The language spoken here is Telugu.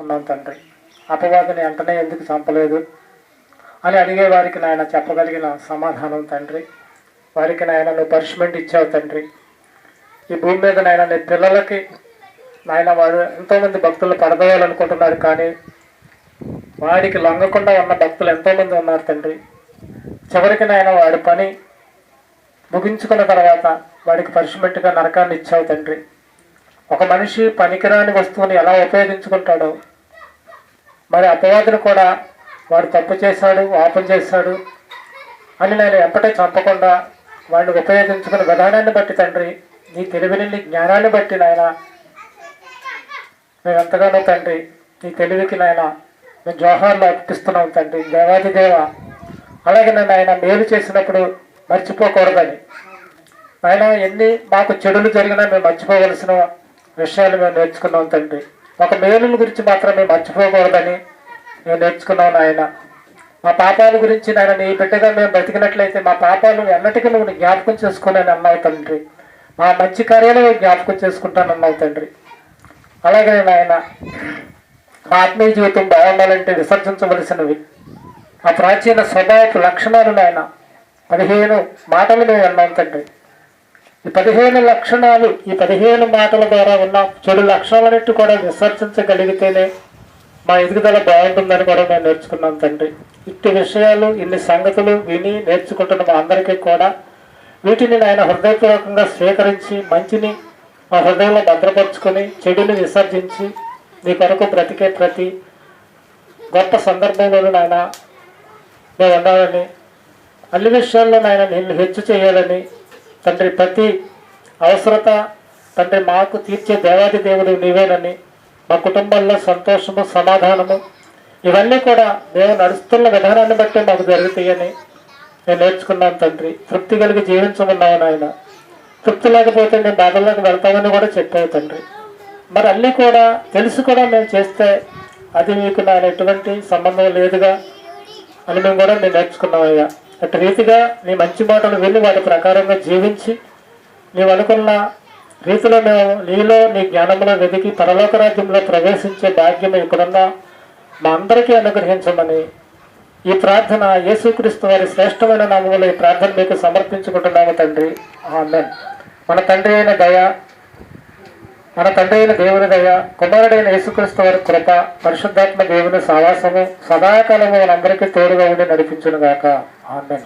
ఉన్నాం తండ్రి. అపవాదిని వెంటనే ఎందుకు చంపలేదు? అని అడిగే వారికి నాయన చెప్పగలిగిన సమాధానం తండ్రి. వారికి నాయన నువ్వు పనిష్మెంట్ ఇచ్చావు తండ్రి. ఈ భూమి మీద నాయన నీ పిల్లలకి నాయన వారు ఎంతోమంది భక్తులు పడదోయాలనుకుంటున్నారు కానీ వాడికి లొంగకుండా ఉన్న భక్తులు ఎంతోమంది ఉన్నారు తండ్రి. చివరికి నాయన వాడి పని ముగించుకున్న తర్వాత వాడికి పనిష్మెంట్గా నరకాన్ని ఇచ్చావు తండ్రి. ఒక మనిషి పనికిరాని వస్తువుని ఎలా ఉపయోగించుకుంటాడో మరి అపవాదులు కూడా వాడు తప్పు చేశాడు పాపం చేశాడు అని నేను ఎంపటే చంపకుండా వాడిని ఉపయోగించుకున్న విధానాన్ని బట్టి తండ్రి నీ తెలివిని నీ జ్ఞానాన్ని బట్టి నాయన మేము ఎంతగానో తండ్రి నీ తెలివికి నాయన మేము జోహార్లు అర్పిస్తున్నాం తండ్రి దేవాది దేవ. అలాగే నన్ను ఆయన మేలు చేసినప్పుడు మర్చిపోకూడదని. ఆయన ఎన్ని మాకు చెడులు జరిగినా మేము మర్చిపోవలసిన విషయాలు మేము నేర్చుకున్నాం తండ్రి. ఒక మేలుల గురించి మాత్రమే మర్చిపోకూడదని మేము నేర్చుకున్నాను నాయన. మా పాపాల గురించి నాయన నీ బిడ్డగా మేము బ్రతికినట్లయితే మా పాపాలు ఎన్నటికీ నువ్వు జ్ఞాపకం చేసుకోలేని అన్నావు తండ్రి. మా మంచి కార్యాలు జ్ఞాపకం చేసుకుంటాను అన్నావు తండ్రి. అలాగే నాయన మా ఆత్మీయ జీవితం బాగుండాలంటే విసర్జించవలసినవి. ఆ ప్రాచీన స్వభావపు లక్షణాలు నాయన పదిహేను మాటలు మేము అన్నాం తండ్రి. ఈ పదిహేను లక్షణాలు ఈ పదిహేను మాటల ద్వారా ఉన్న చెడు లక్షణాలన్నిటి కూడా విసర్జించగలిగితేనే మా ఎదుగుదల బాగుంటుందని కూడా మేము నేర్చుకున్నాం తండ్రి. ఇట్టి విషయాలు ఇన్ని సంగతులు విని నేర్చుకుంటున్న మా అందరికీ కూడా వీటిని ఆయన హృదయపూర్వకంగా స్వీకరించి మంచిని మా హృదయంలో భద్రపరుచుకొని చెడుని విసర్జించి నీ కొరకు బ్రతికే ప్రతి గొప్ప సందర్భంలోనూ నాయన మేము ఉండాలని అన్ని విషయాల్లో నాయన నిన్ను హెచ్చు చేయాలని తండ్రి ప్రతి అవసరత తండ్రి మాకు తీర్చే దేవాది దేవుడు నీవేనని మా కుటుంబంలో సంతోషము సమాధానము ఇవన్నీ కూడా మేము నడుస్తున్న విధానాన్ని బట్టి మాకు జరుగుతాయని నేను నేర్చుకున్నాను తండ్రి. తృప్తి కలిగి జీవించమన్నావు నాయన. తృప్తి లేకపోతే నేను బాధల్లోకి వెళ్తామని కూడా చెప్పావు తండ్రి. మరి అన్నీ కూడా తెలిసి కూడా మేము చేస్తే అది మీకు నాయన ఎటువంటి సంబంధం లేదుగా అని మేము కూడా మేము నేర్చుకున్నామయ్యా. అటు రీతిగా నీ మంచి మాటలు వెళ్ళి వాటి ప్రకారంగా జీవించి నీవు అనుకున్న రీతిలో మేము నీలో నీ జ్ఞానంలో వెతికి పరలోక రాజ్యంలో ప్రవేశించే భాగ్యం ఇప్పుడున్న మా అందరికీ అనుగ్రహించమని ఈ ప్రార్థన యేసుక్రీస్తు వారి శ్రేష్టమైన నామంలో ఈ ప్రార్థన మీకు సమర్పించుకుంటున్నాము తండ్రి. ఆమెన్. మన తండ్రి అయిన దయ మన తండ్రి అయిన దేవుని దయ కుమారుడైన యేసుక్రీస్తు వారి కృప పరిశుద్ధాత్మ దేవుని సావాసము సదాకాలము మనందరికీ తోడుగా ఉండి నడిపించును గాక ఆమెన్.